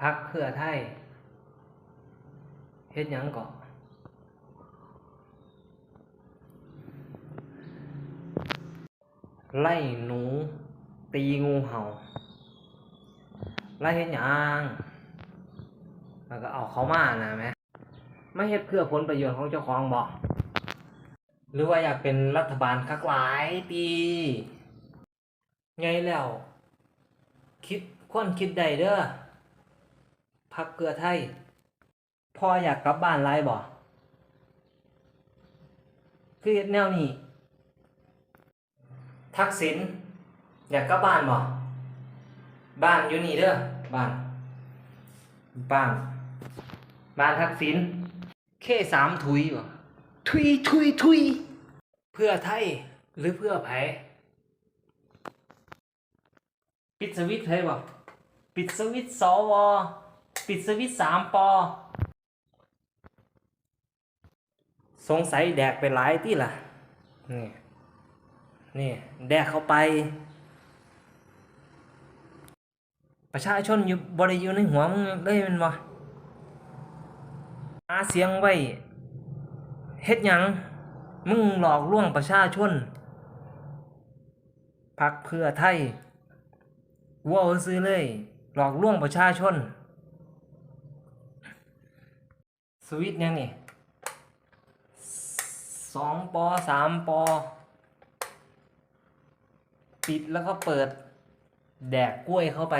พักเพื่อไทยเฮ็ดยังก่อไล่หนู ตีงูเห่า ไล่เฮ็ดยังแล้วก็เอาเขามานะแม่ไม่เฮ็ดเพื่อผลประโยชน์ของเจ้าของบอก หรือว่าอยากเป็นรัฐบาลคักหลายปีไงแล้ว คิดควรคิดได้เด้อ พักเพื่อไทยพ่ออยากกลับบ้านไรบ่คือเฮ็ดแนวนี้ ทักษิณอยากกลับบ้านบ่บ้านอยู่นี่เด้อบ้าน บ้าน บ้านทักษิณเคสามถุยบ่ถุยถุยถุยเพื่อไทยหรือเพื่อไผปิดสวิตช์ไผบ่ปิดสวิตช์สว ปิดสวิตสามปอ สงสัยแดกไปหลายที่ล่ะ นี่ นี่ แดกเข้าไป ประชาชนอยู่บริอยู่ในหัวมึงเลยแมันบ่หาเสียงไว้เฮ็ดหยัง มึงหลอกลวงประชาชนพักเพื่อไทยว่าซื้อเลย หลอกลวงประชาชน สวิตช์ยังนี่สองปอสามปอ ปิดแล้วก็เปิด แดกกล้วยเข้าไป